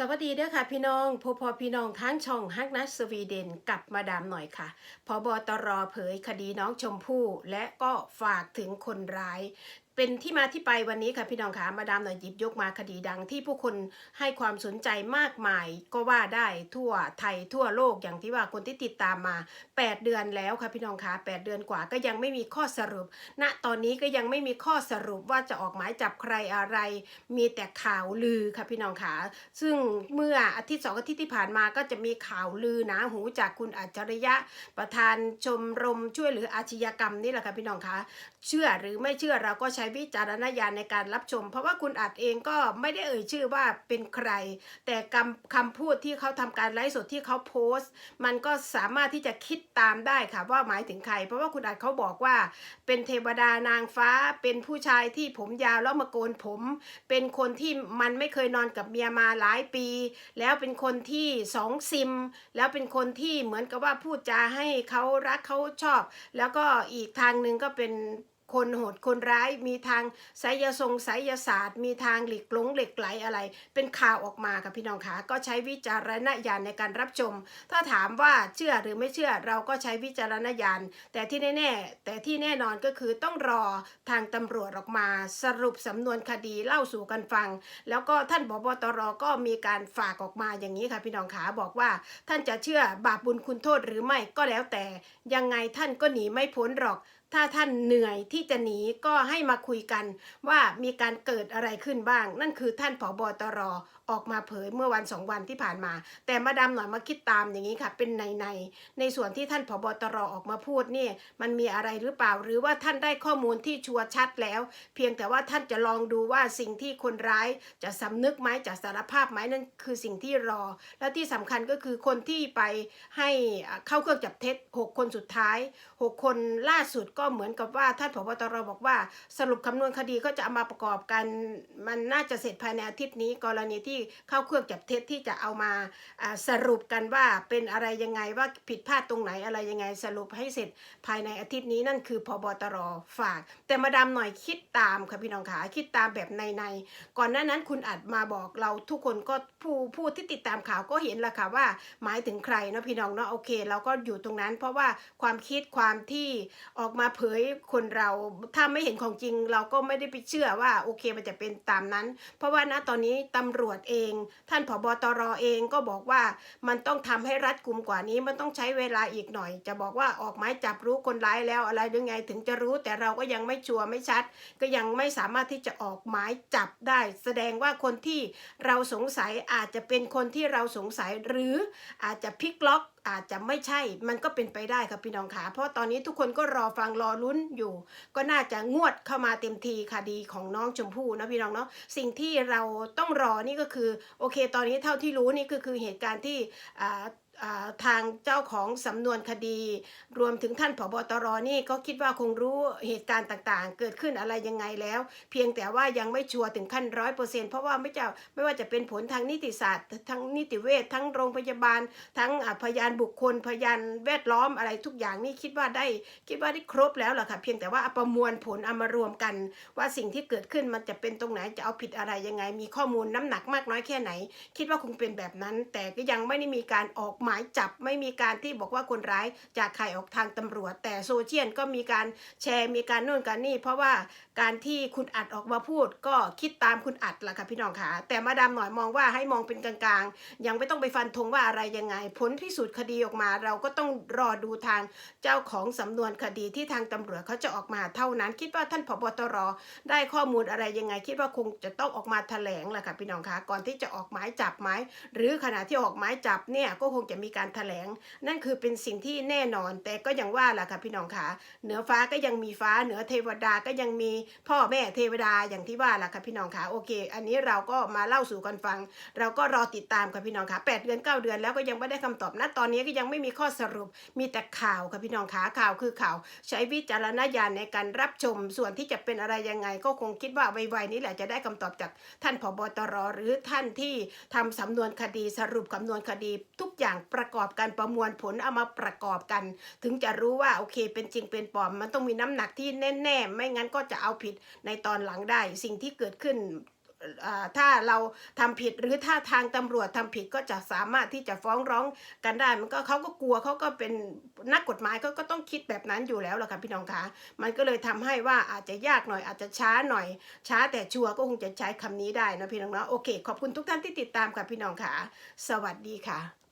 สวัสดีเด้อค่ะพี่น้องพอพอพี่น้องทั้งช่องฮักนัสสวีเดนกับมาดามหน่อยค่ะพอบอตรเผยคดีน้องชมพู่และก็ฝากถึงคนร้าย เป็นที่มาที่ไปวันนี้ค่ะพี่น้องคะมาดามหน่อยหยิบยกมาคดีดังที่ผู้คนให้ความสนใจมากมาย ก็ว่าได้ทั่วไทยทั่วโลกอย่างที่ว่าคนที่ติดตามมา 8 เดือนแล้วค่ะพี่น้องคะ8เดือนกว่าก็ยังไม่มีข้อสรุป ณตอนนี้ก็ยังไม่มีข้อสรุปว่าจะออกหมายจับใครอะไร มีแต่ข่าวลือค่ะพี่น้องคะซึ่งเมื่ออาทิตย์สองอาทิตย์ที่ผ่านมาก็จะมีข่าวลือหนาหูจากคุณอัจฉริยะ ประธานชมรมช่วยเหลืออาชญากรรมนี่แหละค่ะพี่น้องคะเชื่อหรือไม่เชื่อเราก็ใช้วิจารณญาณในการรับชม เพราะว่าคุณอัดเองก็ไม่ได้เอ่ยชื่อว่าเป็นใคร แต่คำคำพูดที่เขาทำการไลฟ์สดที่เขาโพสต์ มันก็สามารถที่จะคิดตามได้ค่ะว่าหมายถึงใคร เพราะว่าคุณอัดเขาบอกว่า เป็นเทวดานางฟ้า เป็นผู้ชายที่ผมยาวแล้วมาโกนผม เป็นคนที่มันไม่เคยนอนกับเมียมาหลายปี แล้วเป็นคนที่สองซิม แล้วเป็นคนที่เหมือนกับว่าพูดจาให้เขารักเขาชอบ แล้วก็อีกทางหนึ่งก็เป็น คนโหดคนร้ายมีทางไสยทรงไสยศาสตร์ มีทางหลีกหลงเหล็กไหลอะไร เป็นข่าวออกมาค่ะพี่น้องคะก็ใช้วิจารณญาณในการรับชม ถ้าถามว่าเชื่อหรือไม่เชื่อเราก็ใช้วิจารณญาณแต่ที่แน่ๆแต่ที่แน่นอนก็คือต้องรอทางตำรวจออกมาสรุปสำนวนคดีเล่าสู่กันฟัง แล้วก็ท่านบบตรก็มีการฝากออกมาอย่างนี้ค่ะพี่น้องขาบอกว่า ท่านจะเชื่อบาปบุญคุณโทษหรือไม่ก็แล้วแต่ยังไงท่านก็หนีไม่พ้นหรอก ถ้าท่านเหนื่อยที่จะหนีก็ให้มาคุยกันว่ามีการเกิดอะไรขึ้นบ้าง นั่นคือท่านผอบตรออกมาเผยเมื่อวันสองวันที่ผ่านมา แต่มาดามหน่อยมาคิดตามอย่างนี้ค่ะ เป็นในในในส่วนที่ท่านผบตรออกมาพูดนี่มันมีอะไรหรือเปล่า หรือว่าท่านได้ข้อมูลที่ชัวร์ชัดแล้ว เพียงแต่ว่าท่านจะลองดูว่าสิ่งที่คนร้ายจะสำนึกไหมจะสารภาพไหมนั่นคือสิ่งที่รอ และที่สำคัญก็คือคนที่ไปให้เข้าเครื่องจับเท็จ 6 คนสุดท้าย 6 คนล่าสุดก็เหมือนกับว่าท่านผบตรบอกว่าสรุปคำนวณคดีก็จะเอามาประกอบกัน มันน่าจะเสร็จภายในอาทิตย์นี้กรณีที่เข้าเครื่องจับเท็จที่จะเอามาสรุปกันว่าเป็นอะไรยังไงว่าผิดพลาดตรงไหนอะไรยังไงสรุปให้เสร็จภายในอาทิตย์นี้นั่นคือพอบตรฝาก แต่มาดามหน่อยคิดตามค่ะพี่น้องขาคิดตามแบบในในก่อนหน้านั้นคุณอัดมาบอกเราทุกคนก็ผู้ผู้ที่ติดตามข่าวก็เห็นละค่ะว่าหมายถึงใครเนาะพี่น้องเนาะโอเค เราก็อยู่ตรงนั้น เพราะว่าความคิดความที่ออกมาเผยคนเราถ้าไม่เห็นของจริงเราก็ไม่ได้ไปเชื่อว่าโอเคมันจะเป็นตามนั้น เพราะว่าณตอนนี้ตำรวจเอง ท่านผบตรเองก็บอกว่ามันต้องทำให้รัดกุมกว่านี้มันต้องใช้เวลาอีกหน่อย จะบอกว่าออกหมายจับรู้คนร้ายแล้วอะไรหรือไงถึงจะรู้ แต่เราก็ยังไม่ชัวร์ไม่ชัด ก็ยังไม่สามารถที่จะออกหมายจับได้ แสดงว่าคนที่เราสงสัยอาจจะเป็นคนที่เราสงสัยหรืออาจจะพลิกล็อก อาจจะไม่ใช่มันก็เป็นไปได้ครับพี่น้องขาเพราะตอนนี้ทุกคนก็รอฟังรอลุ้นอยู่ ก็น่าจะงวดเข้ามาเต็มทีคดีของน้องชมพู่นะพี่น้องเนาะสิ่งที่เราต้องรอนี่ก็คือ โอเค ตอนนี้เท่าที่รู้นี่ก็คือเหตุการณ์ที่อ่าอ่า ทางเจ้าของสำนวนคดี รวมถึงท่านผบตรนี่ก็คิดว่าคงรู้เหตุการณ์ต่างๆ เกิดขึ้นอะไรยังไงแล้ว เพียงแต่ว่ายังไม่ชัวร์ถึงขั้นร้อยเปอร์เซ็นต์เพราะว่าไม่จะไม่ว่าจะเป็นผลทางนิติศาสตร์ทั้งนิติเวชทั้งโรงพยาบาล ทั้งพยานบุคคล พยานแวดล้อมอะไรทุกอย่างนี่คิดว่าได้คิดว่าได้ครบแล้วล่ะค่ะเพียงแต่ว่าประมวลผลเอามารวมกัน ว่าสิ่งที่เกิดขึ้นมันจะเป็นตรงไหนจะเอาผิดอะไรยังไง มีข้อมูลน้ำหนักมากน้อยแค่ไหน คิดว่าคงเป็นแบบนั้น แต่ก็ยังไม่ได้มีการออกหมายจับไม่มีการที่บอกว่าคนร้ายจากใครออกทางตำรวจ แต่โซเชียลก็มีการแชร์มีการโน่นการนี่ เพราะว่าการที่คุณอัดออกมาพูด ก็คิดตามคุณอัดล่ะค่ะพี่น้องค่ะแต่มาดามหน่อยมองว่าให้มองเป็นกลางๆ ยังไม่ต้องไปฟันธงว่าอะไรยังไง ผลพิสูจน์คดีออกมา เราก็ต้องรอดูทางเจ้าของสำนวนคดีที่ทางตำรวจเขาจะออกมาเท่านั้น คิดว่าท่านผบตรได้ข้อมูลอะไรยังไง คิดว่าคงจะต้องออกมาแถลงแหละค่ะพี่น้องคะก่อนที่จะออกหมายจับไหมหรือขณะที่ออกหมายจับเนี่ยก็คงจะมีการแถลง นั่นคือเป็นสิ่งที่แน่นอน แต่ก็ยังว่าแหละค่ะพี่น้องคะเหนือฟ้าก็ยังมีฟ้าเหนือเทวดาก็ยังมีพ่อแม่เทวดาอย่างที่ว่าแหละค่ะพี่น้องคะโอเค อันนี้เราก็มาเล่าสู่กันฟัง เราก็รอติดตามค่ะพี่น้องคะแปดเดือนเก้าเดือนแล้วก็ยังไม่ได้คำตอบนะตอนนี้ก็ยังไม่มีข้อสรุปมีแต่ข่าวค่ะพี่น้องคะข่าวคือข่าว ใช้วิจารณญาณในการรับชมส่วนที่จะเป็นอะไรยังไง ก็คงคิดว่าไวๆนี้แหละจะได้คำตอบจากท่านผบตรหรือท่านที่ทำสำนวนคดีสรุปคำนวณคดีทุกอย่างประกอบกันประมวลผลเอามาประกอบกัน ถึงจะรู้ว่าโอเคเป็นจริงเป็นปลอม มันต้องมีน้ำหนักที่แน่ๆ ไม่งั้นก็จะเอาผิดในตอนหลังได้ สิ่งที่เกิดขึ้นถ้าเราทำผิดหรือถ้าทางตำรวจทำผิดก็จะสามารถที่จะฟ้องร้องกันได้ มันก็เขาก็กลัวเขาก็เป็นนักกฎหมายเขาก็ต้องคิดแบบนั้นอยู่แล้วแหละค่ะพี่น้องคะมันก็เลยทำให้ว่าอาจจะยากหน่อยอาจจะช้าหน่อย ช้าแต่ชัวร์ก็คงจะใช้คำนี้ได้นะพี่น้องเนาะโอเค ขอบคุณทุกท่านที่ติดตามค่ะพี่น้องค่ะสวัสดีค่ะ